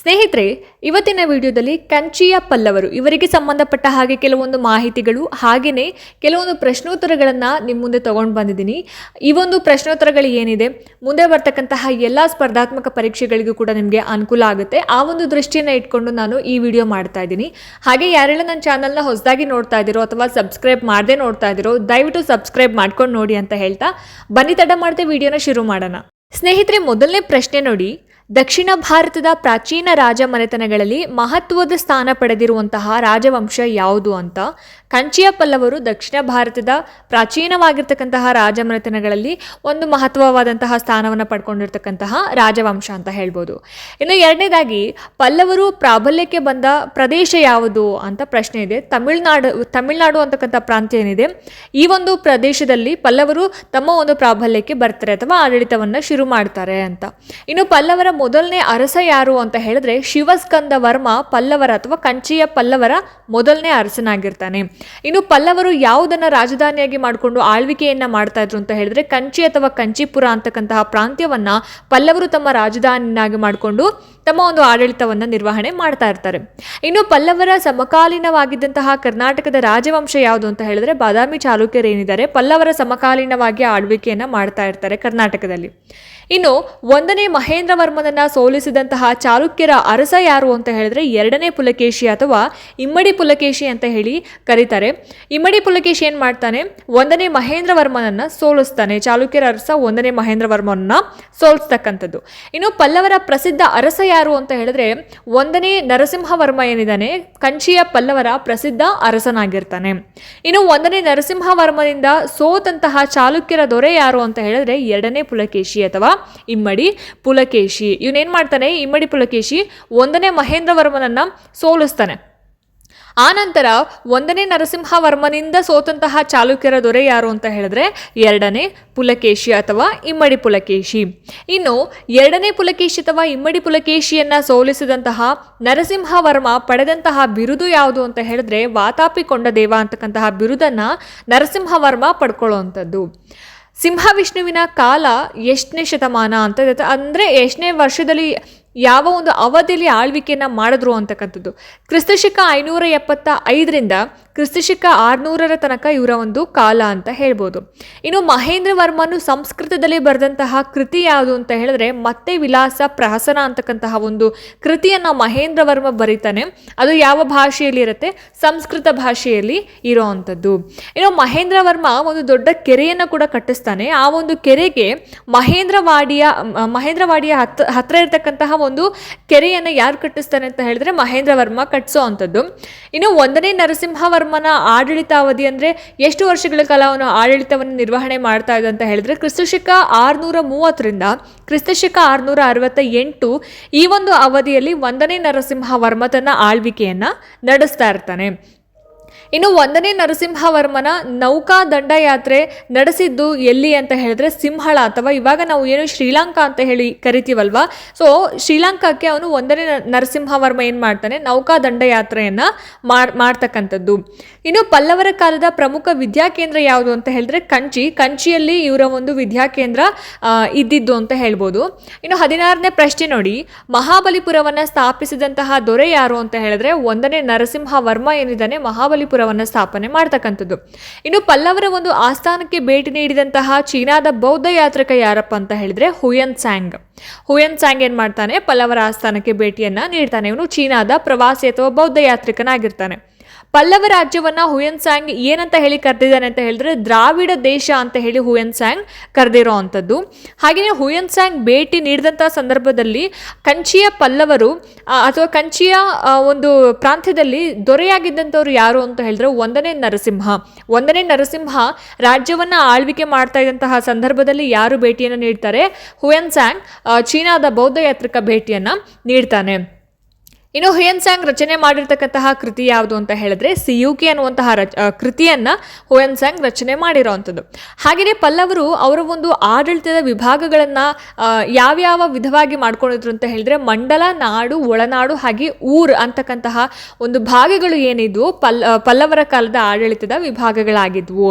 ಸ್ನೇಹಿತರೆ, ಇವತ್ತಿನ ವಿಡಿಯೋದಲ್ಲಿ ಕಂಚಿಯ ಪಲ್ಲವರು. ಇವರಿಗೆ ಸಂಬಂಧಪಟ್ಟ ಹಾಗೆ ಕೆಲವೊಂದು ಮಾಹಿತಿಗಳು ಹಾಗೆಯೇ ಕೆಲವೊಂದು ಪ್ರಶ್ನೋತ್ತರಗಳನ್ನು ನಿಮ್ಮ ಮುಂದೆ ತಗೊಂಡು ಬಂದಿದ್ದೀನಿ. ಈ ಒಂದು ಪ್ರಶ್ನೋತ್ತರಗಳು ಏನಿದೆ, ಮುಂದೆ ಬರ್ತಕ್ಕಂತಹ ಎಲ್ಲ ಸ್ಪರ್ಧಾತ್ಮಕ ಪರೀಕ್ಷೆಗಳಿಗೂ ಕೂಡ ನಿಮಗೆ ಅನುಕೂಲ ಆಗುತ್ತೆ. ಆ ಒಂದು ದೃಷ್ಟಿಯನ್ನು ಇಟ್ಕೊಂಡು ನಾನು ಈ ವಿಡಿಯೋ ಮಾಡ್ತಾ ಇದ್ದೀನಿ. ಹಾಗೆ ಯಾರೆಲ್ಲ ನನ್ನ ಚಾನಲ್ನ ಹೊಸದಾಗಿ ನೋಡ್ತಾ ಇದ್ದೀರೋ ಅಥವಾ ಸಬ್ಸ್ಕ್ರೈಬ್ ಮಾಡದೆ ನೋಡ್ತಾ ಇದ್ದೀರೋ, ದಯವಿಟ್ಟು ಸಬ್ಸ್ಕ್ರೈಬ್ ಮಾಡ್ಕೊಂಡು ನೋಡಿ ಅಂತ ಹೇಳ್ತಾ ಬನ್ನಿ. ತಡ ಮಾಡದೆ ವಿಡಿಯೋನ ಶುರು ಮಾಡೋಣ. ಸ್ನೇಹಿತರೆ, ಮೊದಲನೇ ಪ್ರಶ್ನೆ ನೋಡಿ. ದಕ್ಷಿಣ ಭಾರತದ ಪ್ರಾಚೀನ ರಾಜ ಮನೆತನಗಳಲ್ಲಿ ಮಹತ್ವದ ಸ್ಥಾನ ಪಡೆದಿರುವಂತಹ ರಾಜವಂಶ ಯಾವುದು ಅಂತ ಕಂಚಿಯ ಪಲ್ಲವರು ದಕ್ಷಿಣ ಭಾರತದ ಪ್ರಾಚೀನವಾಗಿರ್ತಕ್ಕಂತಹ ರಾಜಮನೆತನಗಳಲ್ಲಿ ಒಂದು ಮಹತ್ವವಾದಂತಹ ಸ್ಥಾನವನ್ನು ಪಡ್ಕೊಂಡಿರ್ತಕ್ಕಂತಹ ರಾಜವಂಶ ಅಂತ ಹೇಳ್ಬೋದು. ಇನ್ನು ಎರಡನೇದಾಗಿ, ಪಲ್ಲವರು ಪ್ರಾಬಲ್ಯಕ್ಕೆ ಬಂದ ಪ್ರದೇಶ ಯಾವುದು ಅಂತ ಪ್ರಶ್ನೆ ಇದೆ. ತಮಿಳುನಾಡು ತಮಿಳುನಾಡು ಅಂತಕ್ಕಂಥ ಪ್ರಾಂತ್ಯ ಏನಿದೆ? ಈ ಒಂದು ಪ್ರದೇಶದಲ್ಲಿ ಪಲ್ಲವರು ತಮ್ಮ ಒಂದು ಪ್ರಾಬಲ್ಯಕ್ಕೆ ಬರ್ತಾರೆ ಅಥವಾ ಆಡಳಿತವನ್ನು ಶುರು ಮಾಡ್ತಾರೆ ಅಂತ. ಇನ್ನು ಪಲ್ಲವರ ಮೊದಲನೇ ಅರಸ ಯಾರು ಅಂತ ಹೇಳಿದ್ರೆ ಶಿವಸ್ಕಂದ ವರ್ಮ ಪಲ್ಲವರ ಅಥವಾ ಕಂಚಿಯ ಪಲ್ಲವರ ಮೊದಲನೇ ಅರಸನಾಗಿರ್ತಾನೆ. ಇನ್ನು ಪಲ್ಲವರು ಯಾವುದನ್ನ ರಾಜಧಾನಿಯಾಗಿ ಮಾಡಿಕೊಂಡು ಆಳ್ವಿಕೆಯನ್ನ ಮಾಡ್ತಾ ಇದ್ರು ಅಂತ ಹೇಳಿದ್ರೆ ಕಂಚಿ ಅಥವಾ ಕಂಚಿಪುರ ಅಂತಕ್ಕಂತಹ ಪ್ರಾಂತ್ಯವನ್ನ ಪಲ್ಲವರು ತಮ್ಮ ರಾಜಧಾನಿಯನ್ನಾಗಿ ಮಾಡಿಕೊಂಡು ತಮ್ಮ ಒಂದು ಆಡಳಿತವನ್ನು ನಿರ್ವಹಣೆ ಮಾಡ್ತಾ ಇರ್ತಾರೆ. ಇನ್ನು ಪಲ್ಲವರ ಸಮಕಾಲೀನವಾಗಿದ್ದಂತಹ ಕರ್ನಾಟಕದ ರಾಜವಂಶ ಯಾವುದು ಅಂತ ಹೇಳಿದ್ರೆ ಬಾದಾಮಿ ಚಾಲುಕ್ಯರು ಏನಿದ್ದಾರೆ ಪಲ್ಲವರ ಸಮಕಾಲೀನವಾಗಿ ಆಳ್ವಿಕೆಯನ್ನ ಮಾಡ್ತಾ ಇರ್ತಾರೆ ಕರ್ನಾಟಕದಲ್ಲಿ. ಇನ್ನು ಒಂದನೇ ಮಹೇಂದ್ರ ವರ್ಮನನ್ನ ಸೋಲಿಸಿದಂತಹ ಚಾಲುಕ್ಯರ ಅರಸ ಯಾರು ಅಂತ ಹೇಳಿದ್ರೆ ಎರಡನೇ ಪುಲಕೇಶಿ ಅಥವಾ ಇಮ್ಮಡಿ ಪುಲಕೇಶಿ ಅಂತ ಹೇಳಿ ಕರೀತಾರೆ. ಇಮ್ಮಡಿ ಪುಲಕೇಶಿ ಏನು ಮಾಡ್ತಾನೆ? ಒಂದನೇ ಮಹೇಂದ್ರ ವರ್ಮನನ್ನ ಸೋಲಿಸ್ತಾನೆ. ಚಾಲುಕ್ಯರ ಅರಸ ಒಂದನೇ ಮಹೇಂದ್ರ ವರ್ಮನನ್ನ ಸೋಲಿಸ್ತಕ್ಕಂಥದ್ದು. ಇನ್ನು ಪಲ್ಲವರ ಪ್ರಸಿದ್ಧ ಅರಸ ಯಾರು ಅಂತ ಹೇಳಿದ್ರೆ ಒಂದನೇ ನರಸಿಂಹವರ್ಮ ಏನಿದ್ದಾನೆ? ಕಂಚಿಯ ಪಲ್ಲವರ ಪ್ರಸಿದ್ಧ ಅರಸನಾಗಿರ್ತಾನೆ. ಇನ್ನು ಒಂದನೇ ನರಸಿಂಹವರ್ಮನಿಂದ ಸೋತಂತಹ ಚಾಲುಕ್ಯರ ದೊರೆ ಯಾರು ಅಂತ ಹೇಳಿದ್ರೆ ಎರಡನೇ ಪುಲಕೇಶಿ ಅಥವಾ ಇಮ್ಮಡಿ ಪುಲಕೇಶಿ. ಇವನೇನು ಮಾಡ್ತಾನೆ? ಇಮ್ಮಡಿ ಪುಲಕೇಶಿ ಒಂದನೇ ಮಹೇಂದ್ರವರ್ಮನನ್ನು ಸೋಲಿಸ್ತಾನೆ. ಆನಂತರ ಒಂದನೇ ನರಸಿಂಹವರ್ಮನಿಂದ ಸೋತಂತಹ ಚಾಲುಕ್ಯರ ದೊರೆ ಯಾರು ಅಂತ ಹೇಳಿದ್ರೆ ಎರಡನೇ ಪುಲಕೇಶಿ ಅಥವಾ ಇಮ್ಮಡಿ ಪುಲಕೇಶಿ. ಇನ್ನು ಎರಡನೇ ಪುಲಕೇಶಿ ಅಥವಾ ಇಮ್ಮಡಿ ಪುಲಕೇಶಿಯನ್ನ ಸೋಲಿಸಿದಂತಹ ನರಸಿಂಹವರ್ಮ ಪಡೆದಂತಹ ಬಿರುದು ಯಾವುದು ಅಂತ ಹೇಳಿದ್ರೆ ವಾತಾಪಿ ಕೊಂಡ ದೇವ ಅಂತಕ್ಕಂತಹ ಬಿರುದನ್ನ ನರಸಿಂಹವರ್ಮ ಪಡ್ಕೊಳ್ಳುವಂಥದ್ದು. ಸಿಂಹ ವಿಷ್ಣುವಿನ ಕಾಲ ಎಷ್ಟನೇ ಶತಮಾನ ಅಂತ ಅಂದರೆ ಎಷ್ಟನೇ ವರ್ಷದಲ್ಲಿ ಯಾವ ಒಂದು ಅವಧಿಯಲ್ಲಿ ಆಳ್ವಿಕೆಯನ್ನು ಮಾಡಿದ್ರು ಅಂತಕ್ಕಂಥದ್ದು. ಕ್ರಿಸ್ತಶಕ ಐನೂರ ಎಪ್ಪತ್ತ ಐದರಿಂದ ಕ್ರಿಸ್ತಶಕ ಆರುನೂರರ ತನಕ ಇವರ ಒಂದು ಕಾಲ ಅಂತ ಹೇಳ್ಬೋದು. ಇನ್ನು ಮಹೇಂದ್ರ ವರ್ಮನು ಸಂಸ್ಕೃತದಲ್ಲಿ ಬರೆದಂತಹ ಕೃತಿ ಯಾವುದು ಅಂತ ಹೇಳಿದ್ರೆ ಮತ್ತೆ ವಿಲಾಸ ಪ್ರಹಸನ ಅಂತಕ್ಕಂತಹ ಒಂದು ಕೃತಿಯನ್ನು ಮಹೇಂದ್ರ ವರ್ಮ ಬರೀತಾನೆ. ಅದು ಯಾವ ಭಾಷೆಯಲ್ಲಿ ಇರುತ್ತೆ? ಸಂಸ್ಕೃತ ಭಾಷೆಯಲ್ಲಿ ಇರೋವಂಥದ್ದು. ಇನ್ನು ಮಹೇಂದ್ರ ವರ್ಮ ಒಂದು ದೊಡ್ಡ ಕೆರೆಯನ್ನು ಕೂಡ ಕಟ್ಟಿಸ್ತಾನೆ. ಆ ಒಂದು ಕೆರೆಗೆ ಮಹೇಂದ್ರವಾಡಿಯ ಮಹೇಂದ್ರವಾಡಿಯ ಹತ್ರ ಹತ್ತಿರ ಇರತಕ್ಕಂತಹ ಒಂದು ಕೆರೆಯನ್ನು ಯಾರು ಕಟ್ಟಿಸ್ತಾರೆ ಅಂತ ಹೇಳಿದ್ರೆ ಮಹೇಂದ್ರ ವರ್ಮ ಕಟ್ಟಿಸೋ ಅಂಥದ್ದು. ಇನ್ನು ಒಂದನೇ ನರಸಿಂಹವರ್ಮನ ಆಡಳಿತಾವಧಿ ಅಂದರೆ ಎಷ್ಟು ವರ್ಷಗಳ ಕಾಲ ಅವನು ಆಡಳಿತವನ್ನು ನಿರ್ವಹಣೆ ಮಾಡ್ತಾ ಇದ್ದ ಅಂತ ಹೇಳಿದ್ರೆ ಕ್ರಿಸ್ತಶಕ ಆರುನೂರ ಮೂವತ್ತರಿಂದ ಕ್ರಿಸ್ತಶಕ ಆರುನೂರ ಅರವತ್ತ ಎಂಟು ಈ ಒಂದು ಅವಧಿಯಲ್ಲಿ ಒಂದನೇ ನರಸಿಂಹವರ್ಮ ತನ್ನ ಆಳ್ವಿಕೆಯನ್ನು ನಡೆಸ್ತಾ ಇರ್ತಾನೆ. ಇನ್ನು ಒಂದನೇ ನರಸಿಂಹವರ್ಮನ ನೌಕಾ ದಂಡಯಾತ್ರೆ ನಡೆಸಿದ್ದು ಎಲ್ಲಿ ಅಂತ ಹೇಳಿದ್ರೆ ಸಿಂಹಳ ಅಥವಾ ಇವಾಗ ನಾವು ಏನು ಶ್ರೀಲಂಕಾ ಅಂತ ಹೇಳಿ ಕರಿತೀವಲ್ವಾ? ಸೊ ಶ್ರೀಲಂಕಾಕ್ಕೆ ಅವನು ಒಂದನೇ ನರಸಿಂಹವರ್ಮ ಏನು ಮಾಡ್ತಾನೆ? ನೌಕಾ ದಂಡಯಾತ್ರೆಯನ್ನು ಮಾಡ್ ಮಾಡ್ತಕ್ಕಂಥದ್ದು. ಇನ್ನು ಪಲ್ಲವರ ಕಾಲದ ಪ್ರಮುಖ ವಿದ್ಯಾಕೇಂದ್ರ ಯಾವುದು ಅಂತ ಹೇಳಿದ್ರೆ ಕಂಚಿ. ಕಂಚಿಯಲ್ಲಿ ಇವರ ಒಂದು ವಿದ್ಯಾಕೇಂದ್ರ ಇದ್ದಿದ್ದು ಅಂತ ಹೇಳ್ಬೋದು. ಇನ್ನು ಹದಿನಾರನೇ ಪ್ರಶ್ನೆ ನೋಡಿ. ಮಹಾಬಲಿಪುರವನ್ನು ಸ್ಥಾಪಿಸಿದಂತಹ ದೊರೆ ಯಾರು ಅಂತ ಹೇಳಿದ್ರೆ ಒಂದನೇ ನರಸಿಂಹವರ್ಮ ಏನಿದ್ದಾನೆ? ಏನಿದ್ದಾನೆ ಮಹಾಬಲಿಪುರವನ್ನು ಸ್ಥಾಪನೆ ಮಾಡ್ತಕ್ಕಂಥದ್ದು. ಇನ್ನು ಪಲ್ಲವರ ಒಂದು ಆಸ್ಥಾನಕ್ಕೆ ಭೇಟಿ ನೀಡಿದಂತಹ ಚೀನಾದ ಬೌದ್ಧ ಯಾತ್ರಿಕ ಯಾರಪ್ಪ ಅಂತ ಹೇಳಿದ್ರೆ ಹುಯನ್ ಸ್ಯಾಂಗ್. ಹುಯನ್ ಸ್ಯಾಂಗ್ ಏನ್ ಮಾಡ್ತಾನೆ? ಪಲ್ಲವರ ಆಸ್ಥಾನಕ್ಕೆ ಭೇಟಿಯನ್ನ ನೀಡ್ತಾನೆ. ಇವನು ಚೀನಾದ ಪ್ರವಾಸಿ ಅಥವಾ ಬೌದ್ಧ ಯಾತ್ರಿಕನಾಗಿರ್ತಾನೆ. ಪಲ್ಲವ ರಾಜ್ಯವನ್ನ ಹುಯನ್ ಸ್ಯಾಂಗ್ ಏನಂತ ಹೇಳಿ ಕರೆದಿದ್ದಾನೆ ಅಂತ ಹೇಳಿದ್ರೆ ದ್ರಾವಿಡ ದೇಶ ಅಂತ ಹೇಳಿ ಹುಯನ್ ಸ್ಯಾಂಗ್ ಕರೆದಿರೋ ಅಂಥದ್ದು. ಹಾಗೆಯೇ ಹುಯನ್ ಸ್ಯಾಂಗ್ ಭೇಟಿ ನೀಡಿದಂಥ ಸಂದರ್ಭದಲ್ಲಿ ಕಂಚಿಯ ಪಲ್ಲವರು ಅಥವಾ ಕಂಚಿಯ ಒಂದು ಪ್ರಾಂತ್ಯದಲ್ಲಿ ದೊರೆಯಾಗಿದ್ದಂಥವ್ರು ಯಾರು ಅಂತ ಹೇಳಿದ್ರೆ ಒಂದನೇ ನರಸಿಂಹ. ಒಂದನೇ ನರಸಿಂಹ ರಾಜ್ಯವನ್ನ ಆಳ್ವಿಕೆ ಮಾಡ್ತಾ ಇದ್ದಂತಹ ಸಂದರ್ಭದಲ್ಲಿ ಯಾರು ಭೇಟಿಯನ್ನು ನೀಡ್ತಾರೆ? ಹುಯನ್ ಸ್ಯಾಂಗ್ ಚೀನಾದ ಬೌದ್ಧ ಯಾತ್ರಿಕ ಭೇಟಿಯನ್ನ ನೀಡ್ತಾನೆ. ಇನ್ನು ಹುಯನ್ ಸ್ಯಾಂಗ್ ರಚನೆ ಮಾಡಿರ್ತಕ್ಕಂತಹ ಕೃತಿ ಯಾವುದು ಅಂತ ಹೇಳಿದ್ರೆ ಸಿಯುಕಿ ಅನ್ನುವಂತಹ ರಚ ಕೃತಿಯನ್ನ ಹುಯನ್ ಸ್ಯಾಂಗ್ ರಚನೆ ಮಾಡಿರೋವಂಥದ್ದು ಹಾಗೆಯೇ ಪಲ್ಲವರು ಅವರ ಒಂದು ಆಡಳಿತದ ವಿಭಾಗಗಳನ್ನ ಯಾವ್ಯಾವ ವಿಧವಾಗಿ ಮಾಡ್ಕೊಂಡಿದ್ರು ಅಂತ ಹೇಳಿದ್ರೆ ಮಂಡಲ, ನಾಡು, ಒಳನಾಡು ಹಾಗೆ ಊರ್ ಅಂತಕ್ಕಂತಹ ಒಂದು ಭಾಗಗಳು ಏನಿದ್ವು, ಪಲ್ ಪಲ್ಲವರ ಕಾಲದ ಆಡಳಿತದ ವಿಭಾಗಗಳಾಗಿದ್ವು.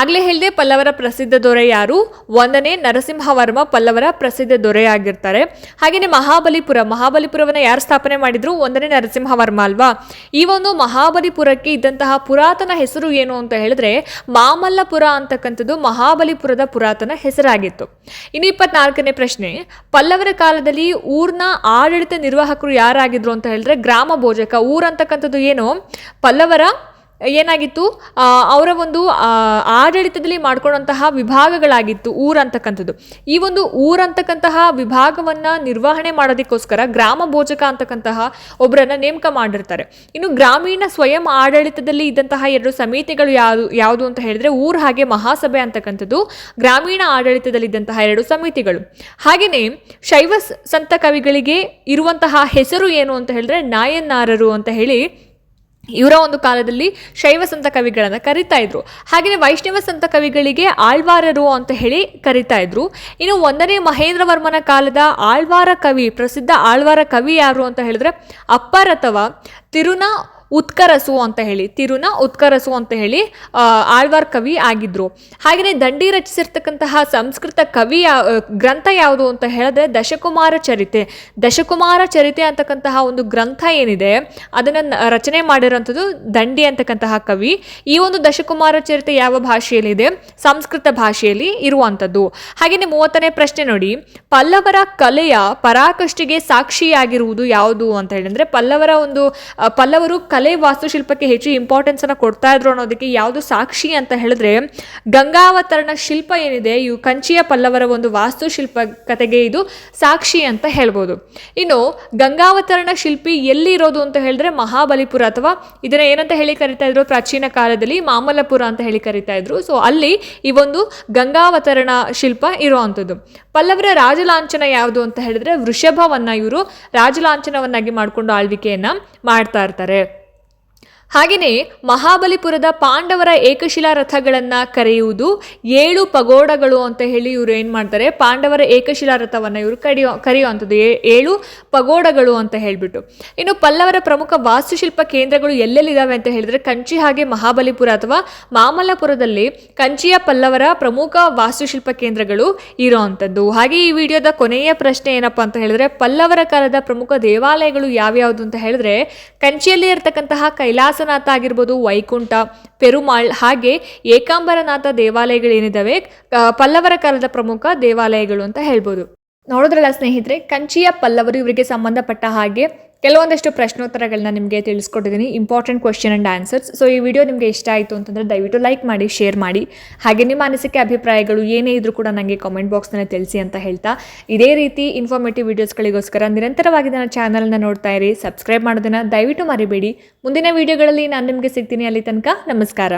ಆಗ್ಲೇ ಹೇಳಿದೆ ಪಲ್ಲವರ ಪ್ರಸಿದ್ಧ ದೊರೆ ಯಾರು? ಒಂದನೇ ನರಸಿಂಹವರ್ಮ ಪಲ್ಲವರ ಪ್ರಸಿದ್ಧ ದೊರೆಯಾಗಿರ್ತಾರೆ. ಹಾಗೆಯೇ ಮಹಾಬಲಿಪುರ, ಮಹಾಬಲಿಪುರವನ್ನ ಯಾರು ಸ್ಥಾಪನೆ ಮಾಡಿದ್ರು? ಒಂದನೇ ನರಸಿಂಹವರ್ಮ ಅಲ್ವಾ? ಈ ಒಂದು ಮಹಾಬಲಿಪುರಕ್ಕೆ ಇದ್ದಂತಹ ಪುರಾತನ ಹೆಸರು ಏನು ಅಂತ ಹೇಳಿದ್ರೆ ಮಾಮಲ್ಲಪುರ ಅಂತಕ್ಕಂಥದ್ದು ಮಹಾಬಲಿಪುರದ ಪುರಾತನ ಹೆಸರಾಗಿತ್ತು. ಇನ್ನು ಇಪ್ಪತ್ನಾಲ್ಕನೇ ಪ್ರಶ್ನೆ, ಪಲ್ಲವರ ಕಾಲದಲ್ಲಿ ಊರ್ನ ಆಡಳಿತ ನಿರ್ವಾಹಕರು ಯಾರಾಗಿದ್ರು ಅಂತ ಹೇಳಿದ್ರೆ ಗ್ರಾಮ ಭೋಜಕ. ಊರ್ ಅಂತಕ್ಕಂಥದ್ದು ಏನು? ಪಲ್ಲವರ ಏನಾಗಿತ್ತು? ಅವರ ಒಂದು ಆಡಳಿತದಲ್ಲಿ ಮಾಡ್ಕೊಳ್ಳುವಂತಹ ವಿಭಾಗಗಳಾಗಿತ್ತು ಊರಂತಕ್ಕಂಥದ್ದು ಈ ಒಂದು ಊರಂತಕ್ಕಂತಹ ವಿಭಾಗವನ್ನು ನಿರ್ವಹಣೆ ಮಾಡೋದಕ್ಕೋಸ್ಕರ ಗ್ರಾಮ ಭೋಜಕ ಅಂತಕ್ಕಂತಹ ಒಬ್ಬರನ್ನ ನೇಮಕ ಮಾಡಿರ್ತಾರೆ. ಇನ್ನು ಗ್ರಾಮೀಣ ಸ್ವಯಂ ಆಡಳಿತದಲ್ಲಿ ಇದ್ದಂತಹ ಎರಡು ಸಮಿತಿಗಳು ಯಾವುದು ಯಾವುದು ಅಂತ ಹೇಳಿದ್ರೆ ಊರ್ ಹಾಗೆ ಮಹಾಸಭೆ ಅಂತಕ್ಕಂಥದ್ದು, ಗ್ರಾಮೀಣ ಆಡಳಿತದಲ್ಲಿ ಇದ್ದಂತಹ ಎರಡು ಸಮಿತಿಗಳು. ಹಾಗೆಯೇ ಶೈವ ಸಂತ ಕವಿಗಳಿಗೆ ಇರುವಂತಹ ಹೆಸರು ಏನು ಅಂತ ಹೇಳಿದ್ರೆ ನಾಯನ್ನಾರರು ಅಂತ ಹೇಳಿ ಇವರ ಒಂದು ಕಾಲದಲ್ಲಿ ಶೈವ ಸಂತ ಕವಿಗಳನ್ನು ಕರಿತಾ ಇದ್ರು. ಹಾಗೆಯೇ ವೈಷ್ಣವ ಸಂತ ಕವಿಗಳಿಗೆ ಆಳ್ವಾರರು ಅಂತ ಹೇಳಿ ಕರಿತಾ ಇದ್ರು. ಇನ್ನು ಒಂದನೇ ಮಹೇಂದ್ರವರ್ಮನ ಕಾಲದ ಆಳ್ವಾರ ಕವಿ, ಪ್ರಸಿದ್ಧ ಆಳ್ವಾರ ಕವಿ ಯಾರು ಅಂತ ಹೇಳಿದ್ರೆ ಅಪ್ಪರ್ ಅಥವಾ ತಿರುನ ಉತ್ಕರಸು ಅಂತ ಹೇಳಿ, ತಿರುನ ಉತ್ಕರಸು ಅಂತ ಹೇಳಿ ಆಳ್ವಾರ್ ಕವಿ ಆಗಿದ್ರು. ಹಾಗೆಯೇ ದಂಡಿ ರಚಿಸಿರ್ತಕ್ಕಂತಹ ಸಂಸ್ಕೃತ ಕವಿ ಗ್ರಂಥ ಯಾವುದು ಅಂತ ಹೇಳಿದ್ರೆ ದಶಕುಮಾರ ಚರಿತೆ. ದಶಕುಮಾರ ಚರಿತೆ ಅಂತಕ್ಕಂತಹ ಒಂದು ಗ್ರಂಥ ಏನಿದೆ, ಅದನ್ನು ರಚನೆ ಮಾಡಿರೋಂಥದ್ದು ದಂಡಿ ಅಂತಕ್ಕಂತಹ ಕವಿ. ಈ ಒಂದು ದಶಕುಮಾರ ಚರಿತೆ ಯಾವ ಭಾಷೆಯಲ್ಲಿದೆ? ಸಂಸ್ಕೃತ ಭಾಷೆಯಲ್ಲಿ ಇರುವಂಥದ್ದು. ಹಾಗೆಯೇ ಮೂವತ್ತನೇ ಪ್ರಶ್ನೆ ನೋಡಿ, ಪಲ್ಲವರ ಕಲೆಯ ಪರಾಕಷ್ಟಿಗೆ ಸಾಕ್ಷಿಯಾಗಿರುವುದು ಯಾವುದು ಅಂತ ಹೇಳಿದ್ರೆ, ಪಲ್ಲವರ ಒಂದು ಪಲ್ಲವರು ಕಲೆ ವಾಸ್ತುಶಿಲ್ಪಕ್ಕೆ ಹೆಚ್ಚು ಇಂಪಾರ್ಟೆನ್ಸ್ ಅನ್ನ ಕೊಡ್ತಾ ಇದ್ರು ಅನ್ನೋದಕ್ಕೆ ಯಾವುದು ಸಾಕ್ಷಿ ಅಂತ ಹೇಳಿದ್ರೆ, ಗಂಗಾವತರಣ ಶಿಲ್ಪ ಏನಿದೆ, ಇವು ಕಂಚಿಯ ಪಲ್ಲವರ ಒಂದು ವಾಸ್ತುಶಿಲ್ಪ ಕತೆಗೆ ಇದು ಸಾಕ್ಷಿ ಅಂತ ಹೇಳ್ಬೋದು. ಇನ್ನು ಗಂಗಾವತರಣ ಶಿಲ್ಪಿ ಎಲ್ಲಿ ಇರೋದು ಅಂತ ಹೇಳಿದ್ರೆ ಮಹಾಬಲಿಪುರ ಅಥವಾ ಇದನ್ನ ಏನಂತ ಹೇಳಿ ಕರಿತಾ ಇದ್ರು, ಪ್ರಾಚೀನ ಕಾಲದಲ್ಲಿ ಮಾಮಲ್ಲಪುರ ಅಂತ ಹೇಳಿ ಕರಿತಾ ಇದ್ರು. ಸೊ ಅಲ್ಲಿ ಈ ಒಂದು ಗಂಗಾವತರಣ ಶಿಲ್ಪ ಇರುವಂಥದ್ದು. ಪಲ್ಲವರ ರಾಜಲಾಂಛನ ಯಾವುದು ಅಂತ ಹೇಳಿದ್ರೆ ವೃಷಭವನ್ನ ಇವರು ರಾಜಲಾಂಛನವನ್ನಾಗಿ ಮಾಡಿಕೊಂಡು ಆಳ್ವಿಕೆಯನ್ನ ಮಾಡ್ತಾ ಇರ್ತಾರೆ. ಹಾಗೆಯೇ ಮಹಾಬಲಿಪುರದ ಪಾಂಡವರ ಏಕಶಿಲಾ ರಥಗಳನ್ನು ಕರೆಯುವುದು ಏಳು ಪಗೋಡಗಳು ಅಂತ ಹೇಳಿ ಇವರು ಏನು ಮಾಡ್ತಾರೆ, ಪಾಂಡವರ ಏಕಶಿಲಾ ರಥವನ್ನು ಇವರು ಕರೆಯೋ ಕರೆಯುವಂಥದ್ದು ಏಳು ಪಗೋಡಗಳು ಅಂತ ಹೇಳಿಬಿಟ್ಟು. ಇನ್ನು ಪಲ್ಲವರ ಪ್ರಮುಖ ವಾಸ್ತುಶಿಲ್ಪ ಕೇಂದ್ರಗಳು ಎಲ್ಲೆಲ್ಲಿದ್ದಾವೆ ಅಂತ ಹೇಳಿದ್ರೆ ಕಂಚಿ ಹಾಗೆ ಮಹಾಬಲಿಪುರ ಅಥವಾ ಮಾಮಲ್ಲಪುರದಲ್ಲಿ ಕಂಚಿಯ ಪಲ್ಲವರ ಪ್ರಮುಖ ವಾಸ್ತುಶಿಲ್ಪ ಕೇಂದ್ರಗಳು ಇರೋವಂಥದ್ದು ಹಾಗೆ ಈ ವಿಡಿಯೋದ ಕೊನೆಯ ಪ್ರಶ್ನೆ ಏನಪ್ಪ ಅಂತ ಹೇಳಿದ್ರೆ, ಪಲ್ಲವರ ಕಾಲದ ಪ್ರಮುಖ ದೇವಾಲಯಗಳು ಯಾವ್ಯಾವುದು ಅಂತ ಹೇಳಿದ್ರೆ ಕಂಚಿಯಲ್ಲಿ ಇರತಕ್ಕಂತಹ ಕೈಲಾಸನಾಥ ಆಗಿರ್ಬೋದು, ವೈಕುಂಠ, ಪೆರುಮಾಳ್, ಹಾಗೆ ಏಕಾಂಬರನಾಥ ದೇವಾಲಯಗಳೇನಿದ್ದಾವೆ ಪಲ್ಲವರ ಕಾಲದ ಪ್ರಮುಖ ದೇವಾಲಯಗಳು ಅಂತ ಹೇಳ್ಬೋದು. ನೋಡೋದ್ರಲ್ಲ ಸ್ನೇಹಿತರೆ, ಕಂಚಿಯ ಪಲ್ಲವರು ಇವರಿಗೆ ಸಂಬಂಧಪಟ್ಟ ಹಾಗೆ ಕೆಲವೊಂದಷ್ಟು ಪ್ರಶ್ನೋತ್ತರಗಳನ್ನ ನಿಮಗೆ ತಿಳಿಸ್ಕೊಟ್ಟಿದ್ದೀನಿ. Important question and answers so ಈ ವಿಡಿಯೋ ನಿಮಗೆ ಇಷ್ಟ ಆಯಿತು ಅಂತಂದರೆ ದಯವಿಟ್ಟು ಲೈಕ್ ಮಾಡಿ ಶೇರ್ ಮಾಡಿ. ಹಾಗೆ ನಿಮ್ಮ ಅನಿಸಿಕೆ, ಅಭಿಪ್ರಾಯಗಳು ಏನೇ ಇದ್ರೂ ಕೂಡ ನನಗೆ ಕಾಮೆಂಟ್ ಬಾಕ್ಸ್ನಲ್ಲಿ ತಿಳಿಸಿ ಅಂತ ಹೇಳ್ತಾ. ಇದೇ ರೀತಿ ಇನ್ಫಾರ್ಮೇಟಿವ್ ವೀಡಿಯೋಸ್ಗಳಿಗೋಸ್ಕರ ನಿರಂತರವಾಗಿ ನನ್ನ ಚಾನಲ್ನ ನೋಡ್ತಾ ಇರಿ. ಸಬ್ಸ್ಕ್ರೈಬ್ ಮಾಡೋದನ್ನು ದಯವಿಟ್ಟು ಮರಿಬೇಡಿ. ಮುಂದಿನ ವಿಡಿಯೋಗಳಲ್ಲಿ ನಾನು ನಿಮಗೆ ಸಿಗ್ತೀನಿ ಅಲ್ಲಿ ತನಕ. ನಮಸ್ಕಾರ.